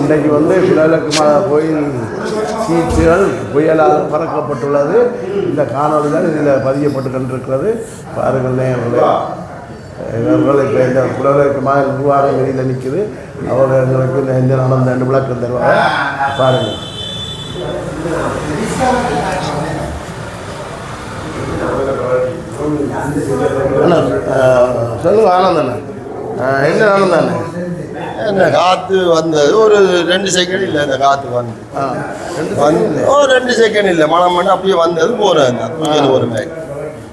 இன்றைக்கு வந்து கிழக்கு கோயில் சீற்றுகள் புயலால் பறக்கப்பட்டுள்ளது. இந்த காணொளி தான் இதில் பதியப்பட்டு கொண்டிருக்கிறது. பாருங்கள் நேர்களே இவர்கள் இப்போ இந்த குடலுக்கு மா நிர்வாகம் வெளியில் நிற்குது அவர் எங்களுக்கு இந்த நடந்த ரெண்டு விளக்கம் தருவாங்க பாருங்கள். அண்ணா சொல்லுங்க ஆனந்தண்ணா. அஹ், என்ன ஆனந்தாண்ணே? இந்த காத்து வந்தது. ஒரு ரெண்டு செகண்ட் இல்லை இந்த காத்து வந்து. வந்து ஓ ரெண்டு செகண்ட் இல்லை. மழை மட்டும் அப்படியே வந்தது போகிறேன் அது ஒரு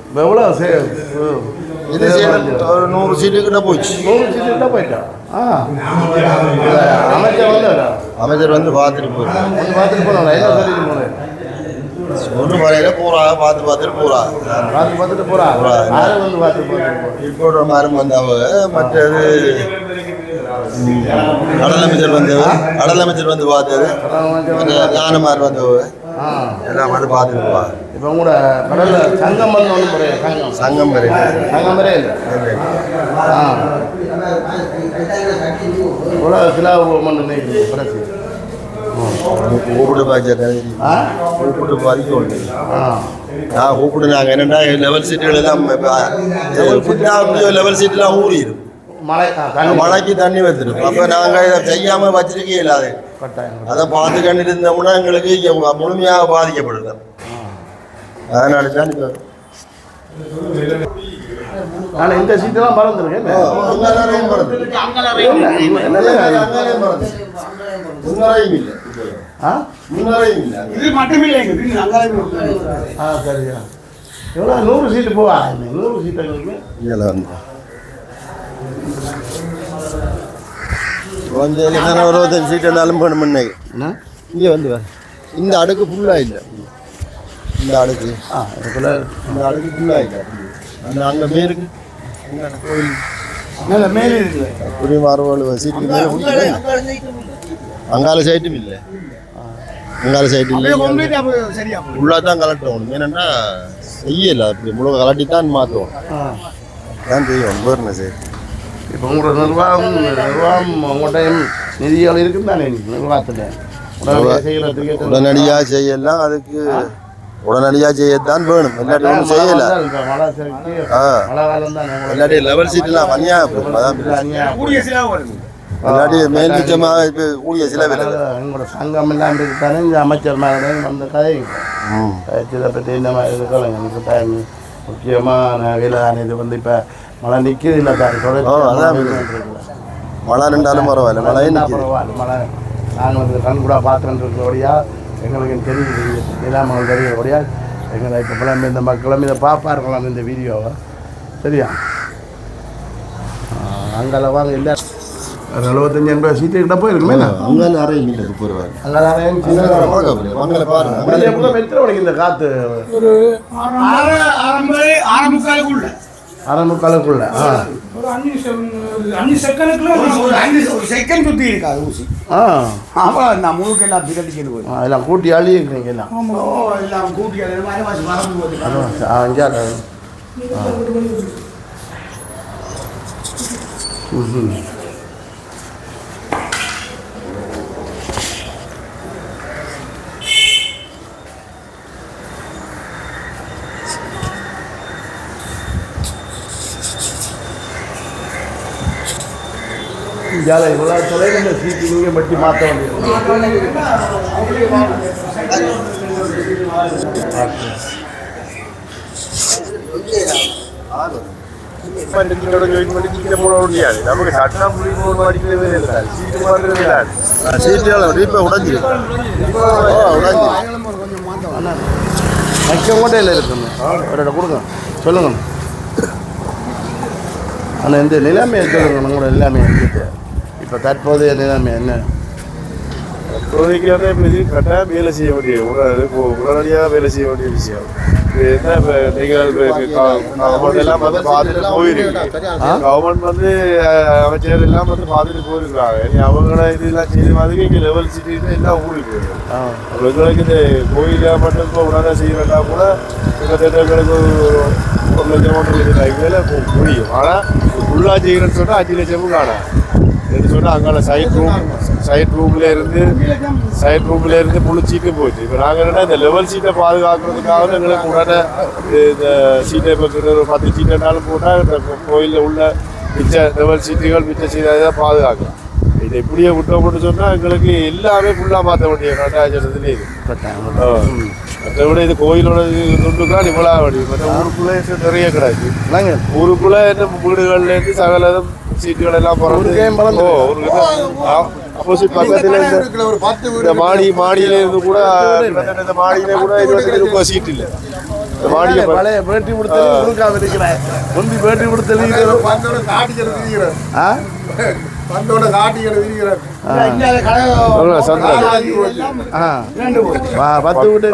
இப்போ எவ்வளோ இது ஒரு நூறு சீட்டு கிட்ட போச்சு. நூறு சீட்டு கிட்ட போயிட்டான் ஆ. அமைச்சர் வந்தாரா? அமைச்சர் வந்து பார்த்துட்டு போயிரு வந்து பார்த்துட்டு போனாங்க என்ன சொல்லிட்டு போனேன் ஒன்று வரையில போறா பார்த்து பார்த்துட்டு போறா பார்த்து பார்த்துட்டு போறா யாரும் வந்து பார்த்து பார்த்துட்டு இப்போ மாதிரி வந்தவ மற்றது ம், கடல் அமைச்சர் வந்தவர் கடல் அமைச்சர் வந்து பார்த்தது. போகிறாங்க ஞானமார் வந்தவ எல்லாம் வந்து பார்த்துட்டு இப்போ கூட கடல்ல சங்கம் வந்து ஒன்று முறையா சங்கம். சங்கம் சங்கம் முறையே இல்லை ஆ இவ்வளோ சிலா பிரச்சனை கூப்பிட்டு பாய்ச்சல் கூப்பிட்டு பாதிக்க நான் கூப்பிட்டு நாங்கள் என்னென்னா லெவல் சீட்டுகள் எல்லாம் இப்போ லெவல் சீட்டுலாம் ஊறிடும் மழை மழைக்கு தண்ணி வந்துடும் அப்போ நாங்கள் இதை செய்யாமல் வச்சிருக்கே இல்லாது அதை பார்த்து கண்டு இருந்தோம்னா எங்களுக்கு முழுமையாக பாதிக்கப்படுது அதனால தான் இப்போ ஆனால் இந்த சீட்டெல்லாம் மறந்துருக்கேன் அங்கேயும் மறந்து இல்லை ஆ? சரியா. எவ்வளோ நூறு சீட்டு போவா? நூறு சீட்டு எங்களுக்கு? வந்து. ஒரு இருபத்தஞ்சு சீட் இருந்தாலும் முன்னே. என்ன? இங்கே வந்து வா. இந்த அடுக்கு ஃபுல்லாக இல்லை. இந்த அடுக்கு. ஆ இதுக்குள்ள இந்த அடுக்கு ஃபுல்லாக இல்லை. அந்த அங்கே அந்த கோயில். மேலே இருக்குது புரிய மாறுவாள் சீட்டுக்கு மேலே அங்கால சைட்டும் இல்லை. அங்கால சைட்டு இல்லை கம்ப்ளீட் அப்போ சரியா போகும் உள்ளாக தான் கலட்டணும் ஏன்னா செய்யல. அப்படி முழுக்க கலட்டி தான் மாற்றுவோம் ஆ. தான் செய்வோம் பேருங்க சரி இப்போ உங்களோட நிர்வாகம் நிர்வாகம் உங்கள்கிட்டையும் நிதிகள் இருக்குன்னு தானே நிர்வாகத்தில்? உடனடியாக செய்யலாம் அதுக்கு உடனடியாக செய்யத்தான் வேணும். இல்லாட்டி ஒன்றும் செய்யல. இல்லாட்டி லெவல் சீட்லாம் போகும் அதான் இல்லாட்டி மேல் மிச்சமாக இப்போ கூடிய சில பேர். எங்களோட சங்கம் எல்லாம் இருக்குதானே இந்த அமைச்சர் மேலே வந்த கதை. இதை பற்றி இந்த மாதிரி இருக்கலாம் எனக்கு டைம் முக்கியமாக நகையில் இது வந்து இப்போ மழை நிற்கிது இல்லை தான் அதான். மழை ரெண்டாலும் பரவாயில்ல. மழை பரவாயில்ல. மழை. நாங்கள் வந்து கண் கூட பார்த்துட்டு இருக்கிறபடியா எங்களுக்கு தெரியுது. இல்லாமல் தெரிகிறபடியா எங்களை இப்போ புலம்பு இந்த மக்களும் இதை பார்ப்பார்களாம் இந்த வீடியோவை சரியா? அங்கே வாங்க இல்லை எழுபத்தஞ்சு எண்பது சீட்டு கிட்ட போயிருக்குமே அங்கே நிறைய இல்லை போடுவார் அங்கே நிறைய எத்தனை மணிக்கு இந்த காற்று ஒரு ஆறு ஆரம்பி ஆரம்பிக்காலுக்குள்ள அரை முக்காலுக்குள்ள. அஞ்சு செகண்ட் ஒரு அஞ்சு செகண்டுக்குள்ள ஒரு அஞ்சு ஒரு செகண்ட் சுற்றி இருக்காது ஊசி? ஆ. ஆமாம் நான் முழுக்க எல்லாம் பிரட்டிக்கணும் போய் ஆ, எல்லாம் கூட்டி இருக்கிறீங்க எல்லாம். எல்லாம் அஞ்சா ம் இந்தியாவில் இவ்வளோ தொலை நம்ம சீட்டு நீங்கள் பட்டி மாற்ற வேண்டியது நமக்கு சட்டம் சீட்டு மாறுறது இல்லை சீட்டு இப்போ இருக்குங்க அவரோட கொடுங்க சொல்லுங்க ஆனால் இந்த நிலைமையை சொல்லுங்க உங்களோட நிலைமை இப்போ தற்போதைய நிலைமை என்ன? இப்போ இது கரெக்டாக வேலை செய்ய வேண்டிய உடனே உடனடியாக வேலை செய்ய வேண்டிய விஷயம். கவர்மெண்ட் வந்து அமைச்சர் எல்லாம் வந்து பார்த்துட்டு போயிருக்காங்க அவங்கள இதெல்லாம் செய்த மாதிரி இங்கே லெவல் சிட்டின்னு எல்லாம் ஊருக்கு எங்களுக்கு இந்த கோயிலை மட்டும் இப்போ உடனே செய்ய வேண்டாம் கூட கிட்டத்தட்ட எங்களுக்கு ஒரு லட்சம் ஒன்று டைமில் போகும் தான் செய்கிறேன்னு சொன்னா அஞ்சு லட்சமும் காணும். என்று சொன்னா அங்கால சைட் ரூம் சைட் ரூம்ல இருந்து சைட் ரூம்ல இருந்து முழு சீட்டு போச்சு. இப்போ நாங்கள் என்னன்னா இந்த லெவல் சீட்டை பாதுகாக்கிறதுக்காக எங்களுக்கு உடனே இந்த சீட்டை இப்போ ஒரு பத்து சீட்டுனாலும் போட்டால் கோயிலில் உள்ள மிச்ச லெவல் சீட்டுகள் மிச்ச சீட்டை தான் பாதுகாக்கும். இதை இப்படியே விட்டோம்னு சொன்னா எங்களுக்கு எல்லாமே ஃபுல்லாக மாற்ற வேண்டிய கட்டாயத்துலேயே இது. அதை விட இது கோயிலோட துண்டுக்கெல்லாம் இவ்வளோ வேண்டிய மற்ற ஊருக்குள்ளே நிறைய கிடையாது. ஊருக்குள்ள என்ன வீடுகள்ல இருந்து சகலதும் சீட்டுகள் எல்லாம் ஊருக்கே பிறந்து. ஓ ஆப்போசிட் பக்கத்துல இந்த மாடி மாடியில இருந்து கூட இந்த மாடியில கூட இருபத்தி முப்பது சீட் இல்ல. மாடியில பழைய- பழைய பேட்டி கொடுத்து கொடுக்காம இருக்கிறேன் முந்தி பேட்டி கொடுத்து பத்து வீட்டு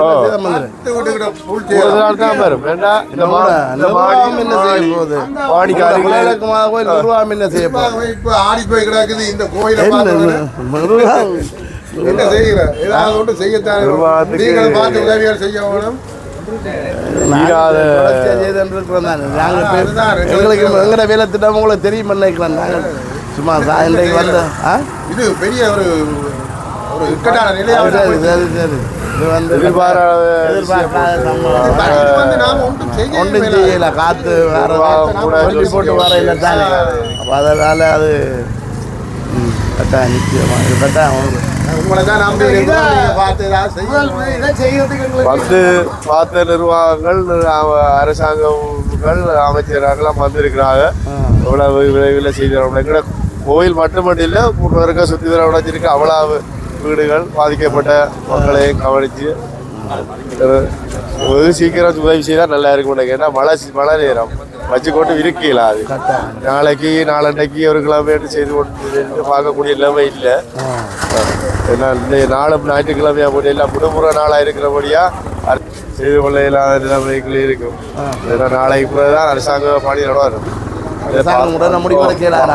நாள் தான் வரும். நிர்வாகம் என்ன செய்ய ஆடி போய் கிடக்குது இந்த கோயிலை என்ன செய்கிற ஏதாவது ஒன்று செய்யத்தான் நீங்கள் பார்த்து உதவிகள் செய்ய வேணும். எங்களுக்கு எங்கட வேலை திட்டம் உங்களுக்கு தெரியும் நினைக்கலாம் நாங்கள். சும்மா இன்றைக்கு வந்த ஆ? இது பெரிய ஒரு ஒரு இக்கட்டான நிலையாக சரி சரி இது வந்து எதிர்பாராத எதிர்பார்க்காத ஒன்றும் செய்ய ஒன்றும் செய்யல காத்து வேற சொல்லி போட்டு வர இல்லை தானே. அப்போ அதனால அது ம், கட்டாயம் நிச்சயமா. இது கட்டாயம் உங்களை தான் நம்பி இருக்கோம். நீங்க பார்த்து நிர்வாகங்கள் அரசாங்கங்கள் அமைச்சர்கள்லாம் வந்திருக்கிறாங்க. இவ்வளவு விரைவில் செய்திருக்கோம் எங்கட கோயில் மட்டுமட்டும் இல்லை முன்னோருக்க சுற்றி தர உடைச்சிருக்க அவ்வளவு வீடுகள் பாதிக்கப்பட்ட மக்களையும் கவனித்து வெகு சீக்கிரம் உதவி செய்தால் நல்லா இருக்கும் ஏன்னா மழை மழை நேரம். வச்சு கொண்டு இருக்கல அது. நாளைக்கு நாளன்னைக்கு ஒரு கிழமை செய்து கொண்டு பார்க்கக்கூடிய நிலைமை இல்லை. ஏன்னா இந்த நாளும் ஞாயிற்றுக்கிழமையா போட்டு எல்லாம் விடுமுறை நாளாக இருக்கிறபடியா செய்து கொள்ள இல்லாத நிலைமைகள் இருக்கும். ஏன்னா நாளைக்கு தான் அரசாங்க பணி நடவாரு அரசாங்கம் உடனே முடிவு எடுக்கலாம்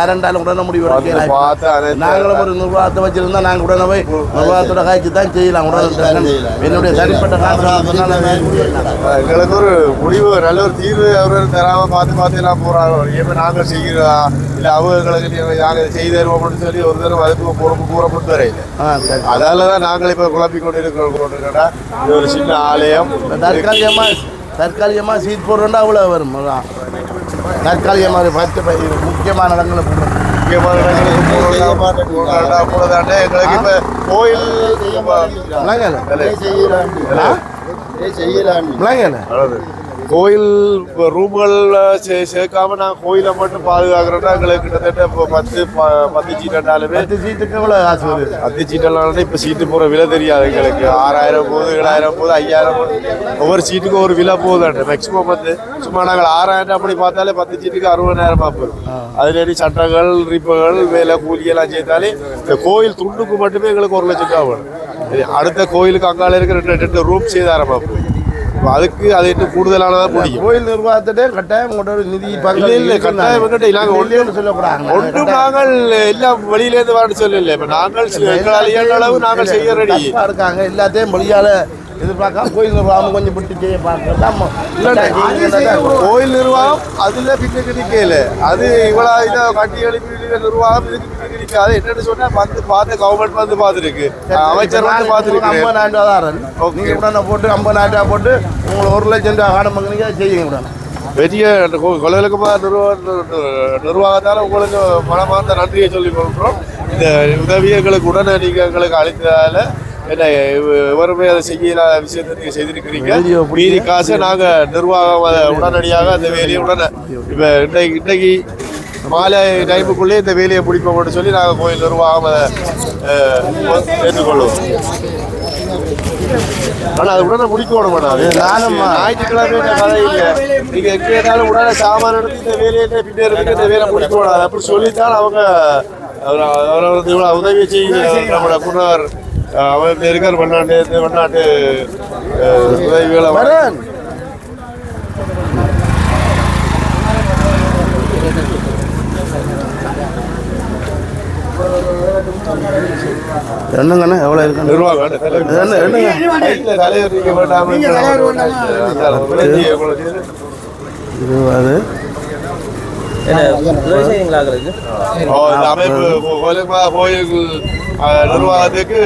ஆரண்டாலும் உடனே முடிவு எடுக்கலாம் பார்த்து அனைத்து நாங்களும் ஒரு நிர்வாகத்தை வச்சிருந்தா நாங்கள் உடனே போய் நிர்வாகத்தோட காய்ச்சி தான் செய்யலாம். உடனே என்னுடைய தனிப்பட்ட எங்களுக்கு ஒரு முடிவு நல்ல ஒரு தீர்வு அவர் தராம பார்த்து பார்த்து எல்லாம் போறாங்க. ஏன் நாங்கள் செய்கிறா இல்லை அவங்களுக்கு நீங்க நாங்கள் செய்து தருவோம் அப்படின்னு சொல்லி ஒரு தடவை அதுக்கு பொறுப்பு கூறப்பட்டு வரையில. ஆ சரி. அதால தான் நாங்கள் இப்போ குழப்பிக் கொண்டு இருக்கிறோம் கொண்டிருக்கோம்னா, இது ஒரு சின்ன ஆலயம். தற்காலிகமாக தற்காலிகமாக சீட் போடுறோம்னா அவ்வளோ வரும். தற்காலிகமாக பத்து முக்கியமான இடங்களை போடுறோம் எங்களுக்கு இப்போ கோயில் விளங்கல? விளங்கல கோயில் ரூம்கள் சேர்க்காம நான் கோயிலை மட்டும் பாதுகாக்கிறோம்னா எங்களுக்கு கிட்டத்தட்ட இப்போ பத்து பத்து சீட்டாலுமே பத்து சீட்டுக்கு எவ்வளோ காசு வருது? பத்து சீட்டெல்லாம் இப்போ சீட்டு போகிற விலை தெரியாது எங்களுக்கு. ஆறாயிரம் போகுது ஏழாயிரம் போகுது ஐயாயிரம் போகுது. ஒவ்வொரு சீட்டுக்கும் ஒரு விலை போகுது மேக்ஸிமம் வந்து சும்மா நாங்கள் ஆறாயிரம் அப்படி பார்த்தாலே பத்து சீட்டுக்கு அறுபதாயிரம் போகும் அதுலேயே சட்டங்கள் ரிப்புகள் வேலை கூலி எல்லாம் சேர்த்தாலே இந்த கோயில் துண்டுக்கு மட்டுமே எங்களுக்கு ஒரு லட்சம் ரூபா வரும். அடுத்த கோயிலுக்கு அங்கால இருக்கிற ரெண்டு ரெண்டு ரூம் செய்தாரம் பார்ப்போம் இப்போ அதுக்கு அதை இன்னும் கூடுதலானதாக முடியும் கோயில் நிர்வாகத்திட்டே கட்டாயம் உங்களோட ஒரு நிதி இல்ல இல்ல கட்டாயம் எங்கிட்ட நாங்கள் ஒன்றும் சொல்லக்கூடாது ஒன்றும் நாங்கள் எல்லாம் வெளியிலேருந்து வரணும் சொல்லல. இப்போ நாங்கள் எங்களால் இயன்ற அளவு நாங்கள் செய்ய ரெடி இருக்காங்க. எல்லாத்தையும் மொழியால எதிர்பார்க்காம கோயில் நிர்வாகம் கொஞ்சம் விட்டு செய்ய பார்க்கலாம் கோயில் நிர்வாகம் அதுல பின்னுக்கு நிக்கல. அது இவ்வளவு இதை கட்டி எழுப்பி நிர்வாகம் இதுக்கு பின்னுக்கு என்னன்னு சொன்னா வந்து பார்த்து கவர்மெண்ட் வந்து பார்த்துருக்கு. அமைச்சர் வந்து பார்த்துருக்கு ஐம்பதாயிரம் ரூபா உடனே போட்டு ஐம்பதாயிரம் ரூபா போட்டு உங்களுக்கு ஒரு லட்சம் ரூபா காண பண்ணுங்க செய்யுங்க உடனே. பெரிய நிர்வாகத்தால் உங்களுக்கு மனமார்ந்த நன்றியை சொல்லிக் கொள்கிறோம் இந்த உதவியை எங்களுக்கு உடனே நீங்க எங்களுக்கு அளித்ததால என்ன எவருமே அதை செய்யல விஷயத்தை நீங்க செய்திருக்கிறீங்க மீதி காசை நாங்க நிர்வாகம் அதை உடனடியாக அந்த வேலையை உடனே இப்ப இன்னைக்கு மாலை டைமுக்குள்ளே இந்த வேலையை பிடிப்போம்னு சொல்லி நாங்கள் கோயில் நிர்வாகம் அதை ஏற்றுக்கொள்வோம். ஆனா அது உடனே முடிக்கணும் அது நானும் ஞாயிற்றுக்கிழமை. இந்த கதை இல்லை. நீங்க எங்க இருந்தாலும் உடனே சாமான் எடுத்து இந்த வேலையை பின்னேறதுக்கு இந்த வேலை முடிக்கணும் அப்படி சொல்லித்தான் அவங்க அவர் அவர் உதவி செய்ய நம்மளோட குன்னவர் அவர் இருக்கார் வெளிநாட்டு அஹ், உதவிகளை வரேன். என்னங்கண்ணா எவ்வளோ இருக்குண்ணா நிர்வாகம் இருபது நிர்வாகத்துக்கு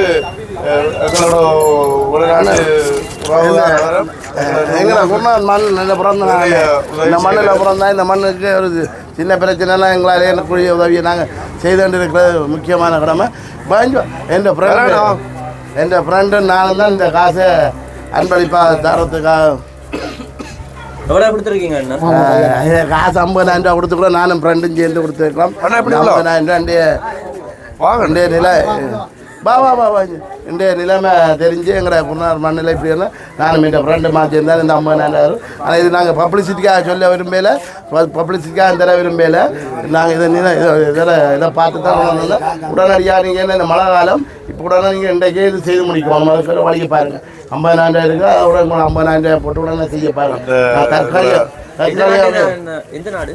எங்களோட எங்களை குருநாதன் மண் இந்த பிறந்த இந்த மண்ணில் பிறந்தா இந்த மண்ணுக்கு ஒரு சின்ன பிரச்சனைலாம் எங்களால் எனக்குரிய உதவியை நாங்கள் செய்து கொண்டிருக்கிறது முக்கியமான கடமை. பயஞ்சோ என் ஃப்ரெண்டு என் ஃப்ரெண்டு நானும் தான் இந்த காசை அன்பளிப்பாக தரத்துக்காக எவ்வளோ கொடுத்துருக்கீங்க அண்ணா? ஆஹ், இது காசு ஐம்பதாயிரம் ரூபா கொடுத்துக்கிறோம் நானும் ஃப்ரெண்டும் சேர்ந்து உள்ள? ஐம்பதாயிரம் ரூபா வாங்க. நிலை வா வா வா வா. இன்றைய நிலைமை தெரிஞ்சு எங்களோட குருநார் மண்ணிலை இப்படின்னா நானும் இந்த ஃப்ரெண்டு மாற்றி இருந்தால் இந்த ஐம்பதாயிரம் ஆனால் இது நாங்கள் பப்ளிசிட்டிக்காக சொல்ல விரும்பல. பப்ளிசிட்டிக்காக தர விரும்பல. நாங்கள் இதை நிலை இதில் இதை பார்த்து தான். உடனடியாக நீங்கள் என்ன இந்த மழை காலம் இப்போ உடனே நீங்கள் இன்றைக்கே இது செய்து முடிக்கும். அதுக்கு வழியை பாருங்கள் ஐம்பதாயிரம் இருக்குது அதோட ஐம்பதாயிரம் ரூபாய் போட்டு உடனே செய்ய பாருங்க. தற்காலிக தற்காலிக என்ன- எந்த நாடு?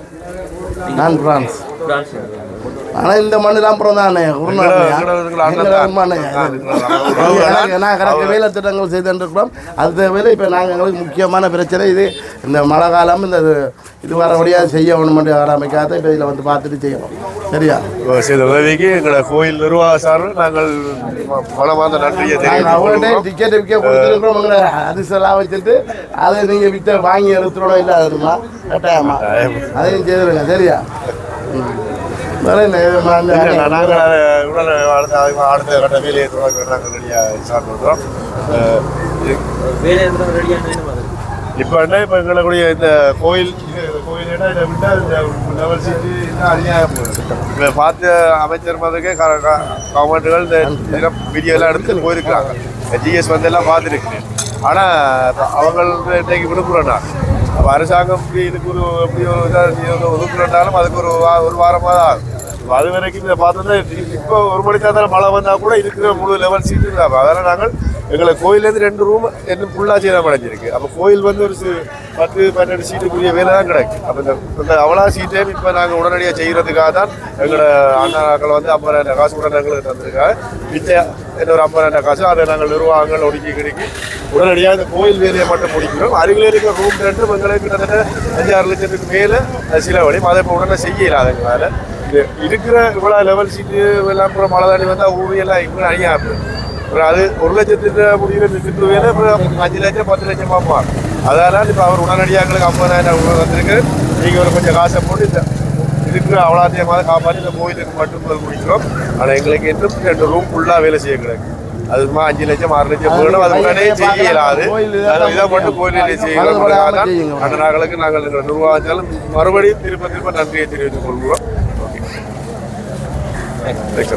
நான் பிரான்ஸ். ஆனால் இந்த மண்ணு தான் பிறந்தானே எங்களோட- எங்களோட இதுல அண்ணன் தான். நான் கணக்கு வேலை திட்டங்கள் செய்துருக்கிறோம் அந்த வேலை இப்போ நாங்கள் எங்களுக்கு முக்கியமான பிரச்சனை இது. இந்த மழை காலம் இந்த இது- இது வரபடியாக செய்ய வேணும் ஆரம்பிக்காத இப்போ இதில் வந்து பார்த்துட்டு செய்யணும். சரியா? செய்த உதவிக்கு எங்களோட கோயில் நிர்வாக சார்பில் நாங்கள் மனமார்ந்த நன்றியை அவங்கள்ட்ட. டிக்கெட் விற்க கொடுத்துருக்கிறோம். உங்களை அதிசலாம் வச்சுட்டு அதை நீங்கள் விற்ற வாங்கி எடுத்துடணும் இல்லாததுமா கட்டாயமா. அதையும் செய்திருங்க. சரியா? நாங்கள் உடனே அடுத்த அடுத்த கட்ட வேலையை தொடங்க நாங்கள் ரெடியாக ஸ்டார்ட் பண்ணுறோம் இப்போ என்ன இப்போ எங்களுடைய இந்த கோயில் கோயில் இடம் இதை விட்டால் இந்த லெவல் சீட்டு இன்னும் போகுது. இப்போ பார்த்த அமைச்சர் மாதிரிக்கே கவர்மெண்ட்டுகள் இந்த இதெல்லாம் வீடியோலாம் எடுத்து போயிருக்கிறாங்க. ஜிஎஸ் வந்து எல்லாம் பார்த்துருக்கு ஆனால் அவங்களுக்கு இன்றைக்கு விழுப்புரம்னா அப்போ அரசாங்கம் இப்படி இதுக்கு ஒரு எப்படி ஒரு இதாக ஒதுக்குறனாலும் அதுக்கு ஒரு வா ஒரு வாரமாக தான் ஆகும். அது வரைக்கும் இதை பார்த்தோன்னா இப்போ ஒரு மணிக்கு தான் மழை வந்தால் கூட இருக்கிற முழு லெவல் சீட்டு இருக்கு அதனால் நாங்கள் எங்களை கோயிலேருந்து ரெண்டு ரூம் என்ன ஃபுல்லாக சேதம் அடைஞ்சிருக்கு. அப்போ கோயில் வந்து ஒரு பத்து பன்னெண்டு சீட்டுக்குரிய வேலை தான் கிடக்கு. அப்போ இந்த அவ்வளோ சீட்டையும் இப்போ நாங்கள் உடனடியாக செய்கிறதுக்காக தான் எங்களோட அண்ணாக்கள் வந்து ஐம்பதாயிரம் காசு கூட எங்களுக்கு தந்திருக்காங்க. மிச்சம் இன்னொரு ஐம்பதாயிரம் காசு அதை நாங்கள் நிர்வாகங்கள் ஒடுக்கி கிடைக்கி உடனடியாக இந்த கோயில் வேலையை மட்டும் முடிக்கிறோம். அருகில் இருக்கிற ரூம் ரெண்டு எங்களுக்கு கிட்டத்தட்ட அஞ்சாறு லட்சத்துக்கு மேலே சில வழியும் அதை இப்போ உடனே செய்யலாம் எங்களால் இருக்கிற இவ்வளோ லெவல் சீட்டு எல்லாம் மழை தண்ணி வந்தால் ஊழியெல்லாம் இன்னும் அழியாது அப்புறம் அது ஒரு லட்சத்துக்கு முடிகிற இந்த திட்டு வேலை அப்புறம் அஞ்சு லட்சம் பத்து லட்சம் பார்ப்பாங்க அதனால் இப்போ அவர் உடனடியாக எங்களுக்கு ஐம்பதாயிரம் உள்ள வந்திருக்கு. நீங்கள் ஒரு கொஞ்சம் காசை போட்டு இந்த இருக்கிற அவ்வளோத்தையமாக காப்பாற்றி இந்த கோயிலுக்கு மட்டும் முடிக்கிறோம். ஆனால் எங்களுக்கு இன்னும் ரெண்டு ரூம் ஃபுல்லாக வேலை செய்ய கிடக்கு அதுமா அஞ்சு லட்சம் ஆறு லட்சம் வேணும் அது உடனே செய்ய இயலாது அதை இதை மட்டும் கோயிலில் செய்யலாம் அந்த நாங்களுக்கு நாங்கள் நிர்வாகத்தாலும் மறுபடியும் திரும்ப திரும்ப நன்றியை தெரிவித்துக் கொள்கிறோம். ஓகே